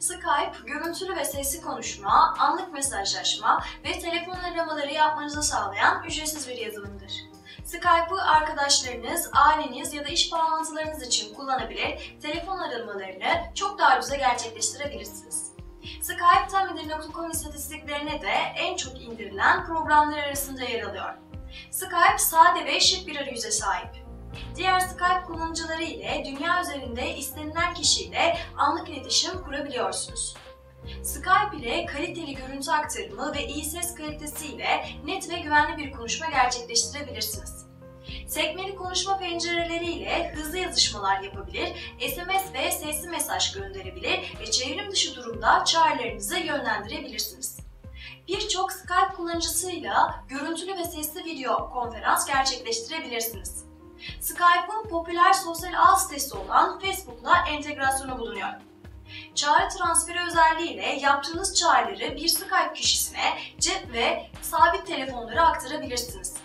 Skype, görüntülü ve sesli konuşma, anlık mesajlaşma ve telefon aramaları yapmanızı sağlayan ücretsiz bir yazılımdır. Skype'ı arkadaşlarınız, aileniz ya da iş bağlantılarınız için kullanabilir, telefon aramalarını çok daha ucuza gerçekleştirebilirsiniz. Skype tamindir.com istatistiklerine de en çok indirilen programlar arasında yer alıyor. Skype sade ve şık bir arayüze sahip. Diğer Skype kullanıcıları ile dünya üzerinde istenilen kişiyle anlık iletişim kurabiliyorsunuz. Skype ile kaliteli görüntü aktarımı ve iyi ses kalitesi ile net ve güvenli bir konuşma gerçekleştirebilirsiniz. Sekmeli konuşma pencereleri ile hızlı yazışmalar yapabilir, SMS ve sesli mesaj gönderebilir ve çevrim dışı durumda çağrılarınızı yönlendirebilirsiniz. Birçok Skype kullanıcısıyla görüntülü ve sesli video konferans gerçekleştirebilirsiniz. Skype'ın popüler sosyal ağ sitesi olan Facebook'la entegrasyonu bulunuyor. Çağrı transferi özelliğiyle yaptığınız çağrıları bir Skype kişisine cep ve sabit telefonlara aktarabilirsiniz.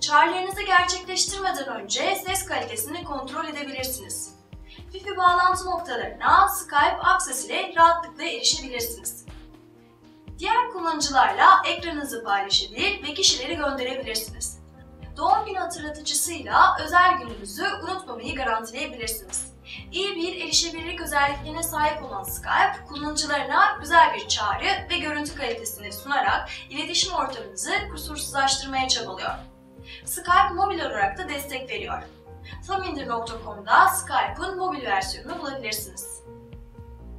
Çağrılarınızı gerçekleştirmeden önce ses kalitesini kontrol edebilirsiniz. Wi-Fi bağlantı noktalarına Skype Access ile rahatlıkla erişebilirsiniz. Diğer kullanıcılarla ekranınızı paylaşabilir ve kişileri gönderebilirsiniz. Hatırlatıcısıyla özel gününüzü unutmamayı garantileyebilirsiniz. İyi bir erişebilirlik özelliklerine sahip olan Skype, kullanıcılarına güzel bir çağrı ve görüntü kalitesini sunarak iletişim ortamınızı kusursuzlaştırmaya çabalıyor. Skype mobil olarak da destek veriyor. Tamindir.com'da Skype'ın mobil versiyonunu bulabilirsiniz.